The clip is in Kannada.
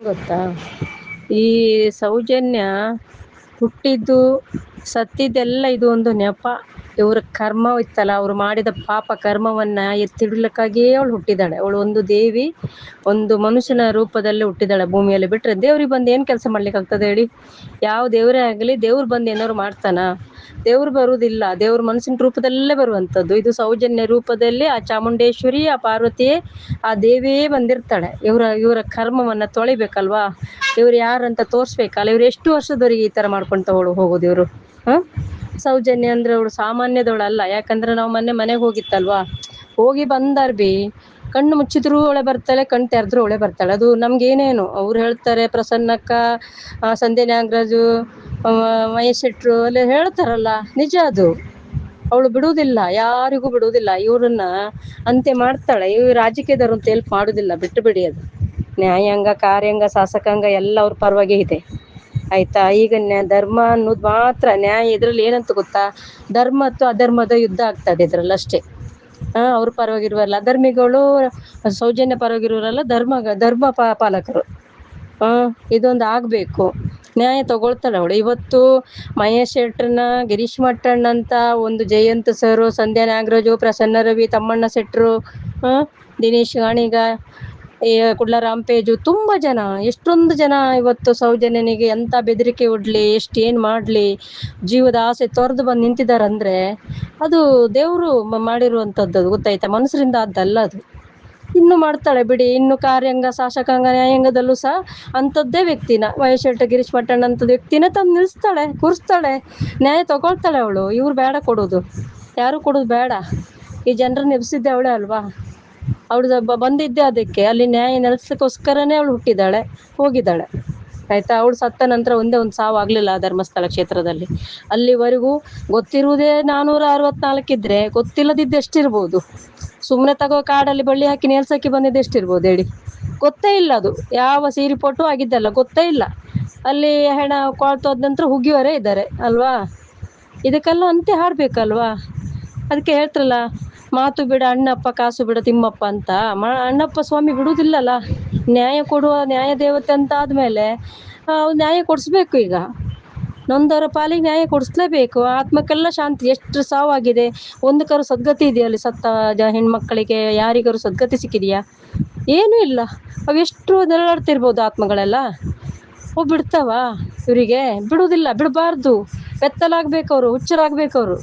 ಗೊತ್ತಾ? ಈ ಸೌಜನ್ಯ ಹುಟ್ಟಿದ್ದು ಸತ್ತಿದ್ದೆಲ್ಲ ಇದು ಒಂದು ನೆಪ. ಇವ್ರ ಕರ್ಮ ಇತ್ತಲ್ಲ, ಅವ್ರು ಮಾಡಿದ ಪಾಪ ಕರ್ಮವನ್ನ ಎತ್ತಿಡ್ಲಿಕ್ಕಾಗಿಯೇ ಅವಳು ಹುಟ್ಟಿದಾಳೆ. ಅವಳು ಒಂದು ದೇವಿ, ಒಂದು ಮನುಷ್ಯನ ರೂಪದಲ್ಲಿ ಹುಟ್ಟಿದಾಳೆ ಭೂಮಿಯಲ್ಲಿ ಬಿಟ್ರೆ. ದೇವ್ರಿಗೆ ಬಂದು ಏನ್ ಕೆಲಸ ಮಾಡ್ಲಿಕ್ಕೆ ಆಗ್ತದೆ ಹೇಳಿ? ಯಾವ ದೇವರೇ ಆಗಲಿ ದೇವ್ರು ಬಂದು ಏನಾದ್ರು ಮಾಡ್ತಾನ? ದೇವ್ರು ಬರುವುದಿಲ್ಲ ದೇವ್ರ ಮನುಷ್ಯನ ರೂಪದಲ್ಲೇ ಬರುವಂತದ್ದು ಇದು ಸೌಜನ್ಯ ರೂಪದಲ್ಲಿ ಆ ಚಾಮುಂಡೇಶ್ವರಿ, ಆ ಪಾರ್ವತಿಯೇ ಆ ದೇವಿಯೇ ಬಂದಿರ್ತಾಳೆ. ಇವರ ಇವರ ಕರ್ಮವನ್ನ ತೊಳಿಬೇಕಲ್ವಾ? ಇವ್ರು ಯಾರಂತ ತೋರ್ಸ್ಬೇಕಲ್ಲ? ಇವ್ರು ಎಷ್ಟು ವರ್ಷದವರೆಗೆ ಈ ತರ ಮಾಡ್ಕೊಂತ ಹೋಗೋದು ಇವರು? ಹಾಂ ಸೌಜನ್ಯ ಅಂದ್ರೆ ಅವಳು ಸಾಮಾನ್ಯದವಳಲ್ಲ. ಯಾಕಂದ್ರೆ ನಾವು ಮೊನ್ನೆ ಮನೆಗೆ ಹೋಗಿತ್ತಲ್ವಾ? ಹೋಗಿ ಬಂದರ್ಬಿ ಕಣ್ಣು ಮುಚ್ಚಿದ್ರು ಒಳೆ ಬರ್ತಾಳೆ, ಕಣ್ಣು ತೆರೆದ್ರು ಒಳೆ ಬರ್ತಾಳೆ. ಅದು ನಮ್ಗೇನೇನು? ಅವ್ರು ಹೇಳ್ತಾರೆ, ಪ್ರಸನ್ನಕ್ಕ ಸಂಧ್ಯಾ ನಾಗರಾಜು ಮಹೇಶ್ ಶೆಟ್ರು ಎಲ್ಲ ಹೇಳ್ತಾರಲ್ಲ. ನಿಜ ಅದು. ಅವಳು ಬಿಡುವುದಿಲ್ಲ, ಯಾರಿಗೂ ಬಿಡುವುದಿಲ್ಲ. ಇವ್ರನ್ನ ಅಂತೆ ಮಾಡ್ತಾಳೆ. ಇವ್ ರಾಜಕೀಯದವ್ರು ಅಂತ ಹೆಲ್ಪ್ ಮಾಡುದಿಲ್ಲ. ಬಿಟ್ಟು ಬಿಡಿ ಅದು. ನ್ಯಾಯಾಂಗ, ಕಾರ್ಯಾಂಗ, ಶಾಸಕಾಂಗ ಎಲ್ಲ ಅವ್ರ ಪರವಾಗಿ ಇದೆ. ಆಯ್ತಾ? ಈಗ ನ್ಯಾ, ಧರ್ಮ ಅನ್ನೋದು ಮಾತ್ರ ನ್ಯಾಯ ಇದ್ರಲ್ಲಿ ಏನಂತ ಗೊತ್ತಾ? ಧರ್ಮ ಮತ್ತು ಅಧರ್ಮದ ಯುದ್ಧ ಆಗ್ತದೆ ಇದ್ರಲ್ಲಿ ಅಷ್ಟೇ. ಹಾ, ಅವ್ರ ಪರವಾಗಿರುವಲ್ಲ. ಅಧರ್ಮಿಗಳು ಸೌಜನ್ಯ ಪರವಾಗಿರುವಲ್ಲ ಧರ್ಮ ಧರ್ಮ ಪಾಲಕರು. ಹಾ, ಇದೊಂದು ಆಗಬೇಕು. ನ್ಯಾಯ ತಗೊಳ್ತಾಳೆ ಅವಳು. ಇವತ್ತು ಮಹೇಶ್ ಶೆಟ್ರನ್ನ ಗಿರೀಶ್ ಮಟ್ಟಣ್ಣ ಅಂತ ಒಂದು ಜಯಂತ್ ಸರ್, ಸಂಧ್ಯಾ ನಾಗರಾಜು, ಪ್ರಸನ್ನ ರವಿ, ತಮ್ಮಣ್ಣ ಶೆಟ್ರು, ಹಾ, ದಿನೇಶ್ ಗಾಣಿಗ ಈ ಕುಡ್ಲ ರಾಂಪೇಜು ತುಂಬ ಜನ, ಎಷ್ಟೊಂದು ಜನ ಇವತ್ತು ಸೌಜನ್ಯನಿಗೆ ಎಂಥ ಬೆದರಿಕೆ ಒಡ್ಲಿ ಎಷ್ಟು ಏನು ಮಾಡಲಿ, ಜೀವದ ಆಸೆ ತೊರೆದು ಬಂದು ನಿಂತಿದ್ದಾರಂದ್ರೆ ಅದು ದೇವರು ಮಾಡಿರುವಂಥದ್ದು ಗೊತ್ತಾಯ್ತಾ? ಮನಸ್ಸರಿಂದ ಆದ್ದಲ್ಲ ಅದು. ಇನ್ನು ಮಾಡ್ತಾಳೆ ಬಿಡಿ, ಇನ್ನು ಕಾರ್ಯಾಂಗ, ಶಾಸಕಾಂಗ, ನ್ಯಾಯಾಂಗದಲ್ಲೂ ಸಹ ಅಂಥದ್ದೇ ವ್ಯಕ್ತಿನ. ವಯಸ್ಸೆಟ್ಟ ಗಿರೀಶ್ ಪಟ್ಟಣ್ಣ ಅಂಥದ್ದು ವ್ಯಕ್ತಿನ ತಂದು ನಿಲ್ಲಿಸ್ತಾಳೆ ಕೂರಿಸ್ತಾಳೆ, ನ್ಯಾಯ ತಗೊಳ್ತಾಳೆ ಅವಳು. ಇವ್ರು ಬೇಡ ಕೊಡೋದು. ಯಾರು ಕೊಡೋದು ಬೇಡ. ಈ ಜನರನ್ನ ಎಬ್ಸಿದ್ದೆ ಅವಳೇ ಅಲ್ವಾ? ಅವಳು ಬಂದಿದ್ದೆ ಅದಕ್ಕೆ. ಅಲ್ಲಿ ನ್ಯಾಯ ನೆಲೆಸಕ್ಕೋಸ್ಕರನೇ ಅವಳು ಹುಟ್ಟಿದ್ದಾಳೆ, ಹೋಗಿದ್ದಾಳೆ. ಆಯ್ತಾ? ಅವಳು ಸತ್ತ ನಂತರ ಒಂದೇ ಒಂದು ಸಾವು ಆಗಲಿಲ್ಲ ಧರ್ಮಸ್ಥಳ ಕ್ಷೇತ್ರದಲ್ಲಿ. ಅಲ್ಲಿವರೆಗೂ ಗೊತ್ತಿರುವುದೇ ನಾನ್ನೂರ ಅರವತ್ನಾಲ್ಕಿದ್ರೆ ಗೊತ್ತಿಲ್ಲದಿದ್ದು ಎಷ್ಟಿರ್ಬೋದು? ಸುಮ್ಮನೆ ತಗೋ ಕಾಡಲ್ಲಿ ಬಳ್ಳಿ ಹಾಕಿ ನೆಲ್ಸಕ್ಕೆ ಬಂದಿದ್ದು ಎಷ್ಟಿರ್ಬೋದು ಹೇಳಿ? ಗೊತ್ತೇ ಇಲ್ಲ ಅದು. ಯಾವ ಸೀರೆ ಪೊಟ್ಟು ಆಗಿದ್ದಲ್ಲ, ಗೊತ್ತೇ ಇಲ್ಲ. ಅಲ್ಲಿ ಹೆಣ ಕೊಳ್ತೋದ ನಂತರ ಹುಗಿಯವರೇ ಇದ್ದಾರೆ, ಅಲ್ವಾ? ಇದಕ್ಕೆಲ್ಲ ಅಂತ್ಯ ಹಾಡಬೇಕಲ್ವಾ? ಅದಕ್ಕೆ ಹೇಳ್ತಾರಲ್ಲ ಮಾತು ಬಿಡ, ಅಣ್ಣಪ್ಪ ಕಾಸು ಬಿಡ, ತಿಮ್ಮಪ್ಪ ಅಂತ. ಅಣ್ಣಪ್ಪ ಸ್ವಾಮಿ ಬಿಡುವುದಿಲ್ಲಲ್ಲ. ನ್ಯಾಯ ಕೊಡುವ ನ್ಯಾಯ ದೇವತೆ ಅಂತ ಆದಮೇಲೆ ನ್ಯಾಯ ಕೊಡಿಸ್ಬೇಕು ಈಗ. ನೊಂದವರ ಪಾಲಿಗೆ ನ್ಯಾಯ ಕೊಡಿಸ್ಲೇಬೇಕು. ಆತ್ಮಕ್ಕೆಲ್ಲ ಶಾಂತಿ, ಎಷ್ಟು ಸಾವಾಗಿದೆ. ಒಂದು ಕರು ಸದ್ಗತಿ ಇದೆಯಾ ಅಲ್ಲಿ ಸತ್ತ ಜ ಹೆಣ್ಮಕ್ಕಳಿಗೆ ಯಾರಿಗಾರು ಸದ್ಗತಿ ಸಿಕ್ಕಿದೆಯಾ? ಏನೂ ಇಲ್ಲ. ಅವೆಷ್ಟು ನೆರಳಾಡ್ತಿರ್ಬೋದು ಆತ್ಮಗಳೆಲ್ಲ. ಓ ಬಿಡ್ತಾವ ಇವರಿಗೆ. ಬಿಡುವುದಿಲ್ಲ, ಬಿಡಬಾರ್ದು. ಬೆತ್ತಲಾಗ್ಬೇಕು ಅವರು.